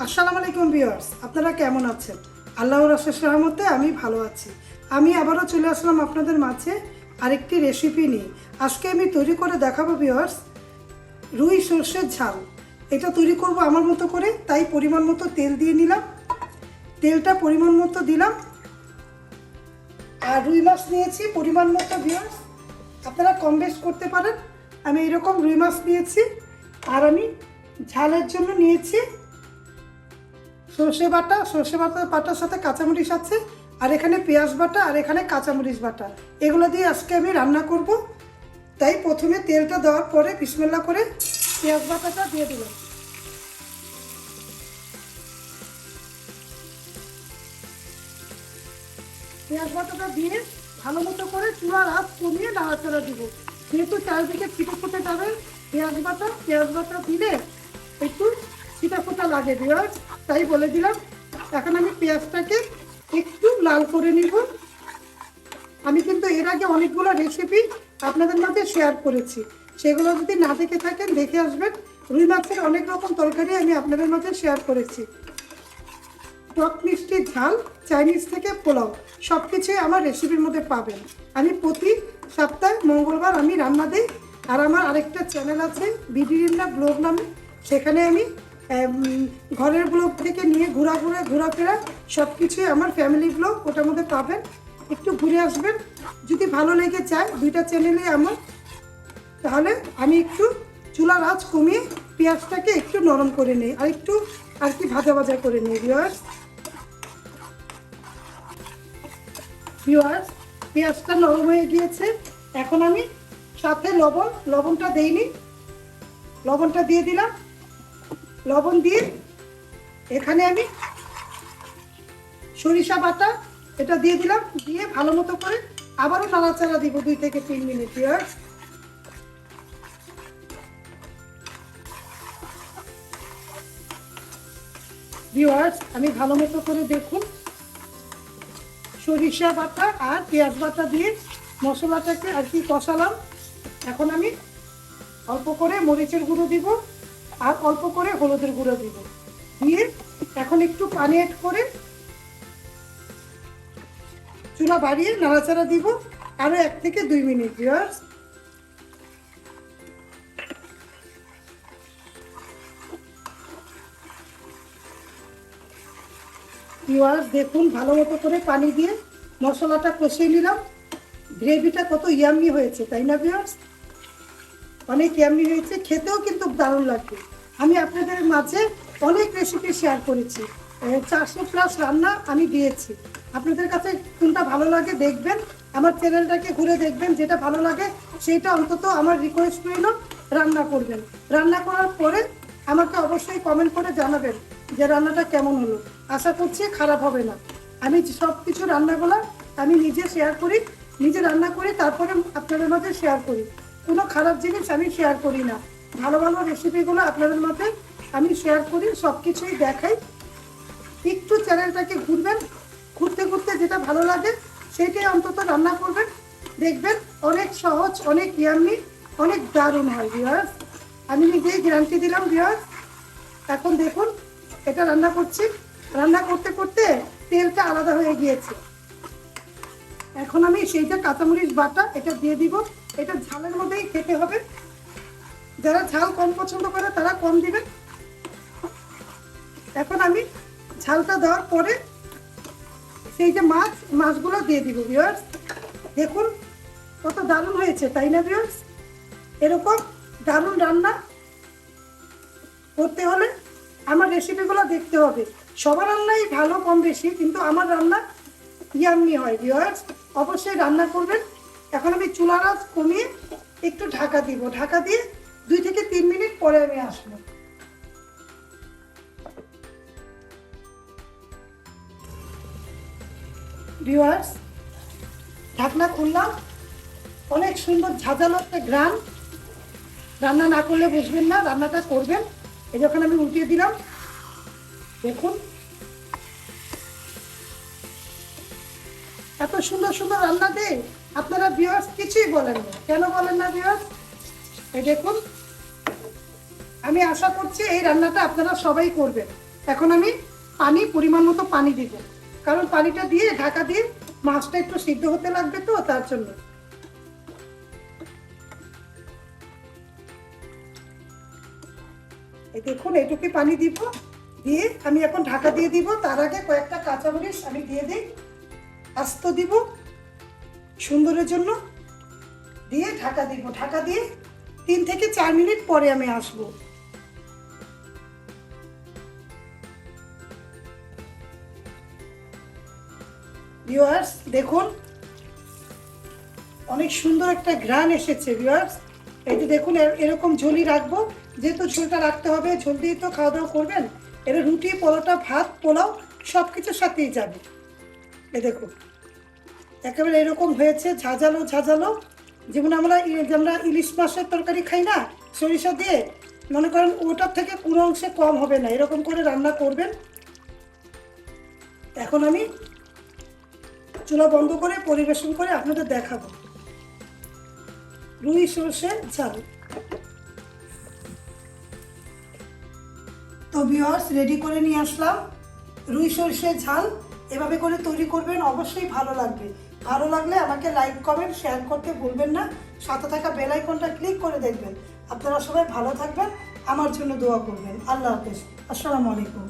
আসসালামু আলাইকুম ভিউয়ার্স, আপনারা কেমন আছেন? আল্লাহর আশেষ রহমতে আমি ভালো আছি। আমি আবারও চলে আসলাম আপনাদের মাঝে আরেকটি রেসিপি নিয়ে। আজকে আমি তৈরি করে দেখাবো ভিউয়ার্স, রুই সর্ষের ঝাল। এটা তৈরি করব আমার মতো করে, তাই পরিমাণ মতো তেল দিয়ে নিলাম। তেলটা পরিমাণ মতো দিলাম। আর রুই মাছ নিয়েছি পরিমাণ মতো ভিউয়ার্স। আপনারা কম বেশ করতে পারেন। আমি এরকম রুই মাছ নিয়েছি। আর আমি ঝালের জন্য নিয়েছি সর্ষে বাটা সর্ষে বাটা, বাটার সাথে কাঁচামরিচ আছে, আর এখানে পেঁয়াজ বাটা, আর এখানে কাঁচামরিচ বাটা। এগুলো দিয়ে আজকে আমি রান্না করব। তাই প্রথমে তেলটা দেওয়ার পরে বিসমেল্লা করে পেঁয়াজ বাটাটা দিয়ে দিলাম। পেঁয়াজ বাটাটা দিয়ে ভালো মতো করে চুলার আঁচ কমিয়ে নাড়াচাড়া দিব। যেহেতু চারিদিকে ছিটে ফুটে যাবে, পেঁয়াজ বাটা পেঁয়াজ বাটা দিলে একটু ছিটা ফোটা লাগে পেঁয়াজ তাই বলে দিলাম। এখন আমি পেঁয়াজটাকে একটু লাল করে নিব। আমি কিন্তু এর আগে অনেকগুলো রেসিপি আপনাদের মধ্যে শেয়ার করেছি। সেগুলো যদি না দেখে থাকেন, দেখে আসবেন। রুই মাছের অনেক রকম তরকারি আমি আপনাদের মধ্যে শেয়ার করেছি। টক মিষ্টি ঝাল, চাইনিজ থেকে পোলাও সব কিছুই আমার রেসিপির মধ্যে পাবেন। আমি প্রতি সপ্তাহে মঙ্গলবার আমি রান্না দিই। আর আমার আরেকটা চ্যানেল আছে, বিডি রান্না ব্লগ নামে। সেখানে আমি ঘরের ব্লগ থেকে নিয়ে ঘোরা ঘুরে ঘোরাফেরা সব কিছুই আমার ফ্যামিলি ব্লগ ওটার মধ্যে পাবেন। একটু ঘুরে আসবেন। যদি ভালো লেগে যায়, দুইটা চ্যানেলে আমার, তাহলে আমি একটু চুলার আঁচ কমিয়ে পেঁয়াজটাকে একটু নরম করে নিই, আর একটু আর কি ভাজা ভাজা করে নিই ভিওয়ার্স ভিওয়ার্স পেঁয়াজটা নরম হয়ে গিয়েছে। এখন আমি সাথে লবণ, লবণটা দেইনি। লবণটা দিয়ে দিলাম। লবণ দিয়ে এখানে আমি সরিষা বাটা এটা দিয়ে দিলাম, দিয়ে ভালো মতো করে আবারও নাড়াচাড়া দিব দুই থেকে তিন মিনিট ভিওয়ার্স ভিওয়ার্স আমি ভালো মতো করে দেখুন সরিষা বাটা আর পেঁয়াজ বাটা দিয়ে মশলাটাকে আর কি কষালাম। এখন আমি অল্প করে মরিচের গুঁড়ো দিব। আর অল্প করে হলুদের গুঁড়ো দিব। দিয়ে এখন একটু পানি অ্যাড করে চুলা বাড়িয়ে নাড়াচাড়া দিব আরও এক থেকে দুই মিনিট ভিওয়ার্স পিঁয়াজ দেখুন, ভালো মতো করে পানি দিয়ে মশলাটা কষিয়ে নিলাম। গ্রেভিটা কত ইয়াম্মি হয়েছে, তাই না পিঁয়াজ অনেক ইয়াম্মি হয়েছে, খেতেও কিন্তু দারুণ লাগবে। আমি আপনাদের মাঝে অনেক রেসিপি শেয়ার করেছি। চারশো প্লাস রান্না আমি দিয়েছি। আপনাদের কাছে কোনটা ভালো লাগে দেখবেন। আমার চ্যানেলটাকে ঘুরে দেখবেন, যেটা ভালো লাগে সেইটা অন্তত আমার রিকোয়েস্ট রইল রান্না করবেন। রান্না করার পরে আমাকে অবশ্যই কমেন্ট করে জানাবেন যে রান্নাটা কেমন হলো। আশা করছি খারাপ হবে না। আমি সব কিছু রান্নাগুলো আমি নিজে শেয়ার করি, নিজে রান্না করি তারপরে আপনাদের মাঝে শেয়ার করি। কোনো খারাপ জিনিস আমি শেয়ার করি না। ভালো ভালো রেসিপিগুলো আপনাদের মাঝে আমি শেয়ার করি সব কিছুই দেখাই। একটু চ্যানেলটাকে ঘুরবেন, ঘুরতে ঘুরতে যেটা ভালো লাগে সেটাই অন্তত রান্না করবেন। দেখবেন অনেক সহজ, অনেক ইয়াম্মি অনেক দারুণ হয় বিয়ার্স আমি নিজেই গ্যারান্টি দিলাম বিয়ার্স এখন দেখুন, এটা রান্না করছি। রান্না করতে করতে তেলটা আলাদা হয়ে গিয়েছে। এখন আমি সেইটা কাঁচামরিচ বাটা, এটা দিয়ে দিব। এটা ঝালের মধ্যেই খেতে হবে। যারা ঝাল কম পছন্দ করে, তারা কম দিবেন এখন আমি ঝালটা দেওয়ার পরে সেই যে মাছ, মাছগুলো দিয়ে দিব ভিউয়ার্স দেখুন কত দারুণ হয়েছে, তাই না ভিউয়ার্স এরকম দারুণ রান্না করতে হলে আমার রেসিপিগুলো দেখতে হবে। সবার রান্নাই ভালো কম বেশি, কিন্তু আমার রান্না ইয়াম্মি হয় ভিউয়ার্স অবশ্যই রান্না করবেন। এখন আমি চুলার আঁচ কমিয়ে একটু ঢাকা দিব। ঢাকা দিয়ে তিন মিনিট পরে আমি আসব। ভিউয়ার্স ঢাকনা খুললাম। অনেক সুন্দর ঝাঁঝালো একটা গ্রাম। রান্না না করলে বুঝবেন না, রান্নাটা করবেন। এই যখন আমি উল্টিয়ে দিলাম, দেখুন। এত সুন্দর সুন্দর রান্না দেয় আপনারা ভিউয়ার্স কিছুই বলেন না। কেন বলেন না ভিউয়ার্স এই দেখুন। আমি আশা করছি এই রান্নাটা আপনারা সবাই করবেন। এখন আমি পানি, পরিমাণ মতো পানি দিব। কারণ পানিটা দিয়ে ঢাকা দিয়ে মাছটা একটু সিদ্ধ হতে লাগবে তো, তার জন্য। দেখুন এইটুকু পানি দিব। দিয়ে আমি এখন ঢাকা দিয়ে দিব। তার আগে কয়েকটা কাঁচামরিচ আমি দিয়ে দিই। আস্ত দিব। সুন্দরের জন্য। দিয়ে ঢাকা দিব। ঢাকা দিয়ে তিন থেকে চার মিনিট পরে আমি আসব। ভিউয়ার্স দেখুন, অনেক সুন্দর একটা ঘ্রাণ এসেছে ভিউয়ার্স যে দেখুন এর- এরকম ঝোলই রাখব। যেহেতু ঝোলটা রাখতে হবে, ঝোল দিয়ে তো খাওয়া দাওয়া করবেন এটা রুটি, পরোটা, ভাত, পোলাও সব কিছুর সাথেই যাবে। এ দেখুন, একেবারে এরকম হয়েছে, ঝাঁঝালো ঝাঁঝালো। যেমন আমরা আমরা ইলিশ মাছের তরকারি খাই না, সরিষা দিয়ে, মনে করেন ওটার থেকে কোনো অংশে কম হবে না, এরকম করে রান্না করবেন। এখন আমি চুলা বন্ধ করে পরিবেশন করে আপনাদের দেখাবো। রুই সর্ষে ঝাল। তো ভিওয়ার্স রেডি করে নিয়ে আসলাম। রুই সর্ষে ঝাল এভাবে করে তৈরি করবেন, অবশ্যই ভালো লাগবে। ভালো লাগলে আমাকে লাইক কমেন্ট শেয়ার করতে ভুলবেন না। সাথে থাকা বেল আইকনটা ক্লিক করে দেখবেন। আপনারা সবাই ভালো থাকবেন, আমার জন্য দোয়া করবেন। আল্লাহ হাফেজ। আসসালামু আলাইকুম.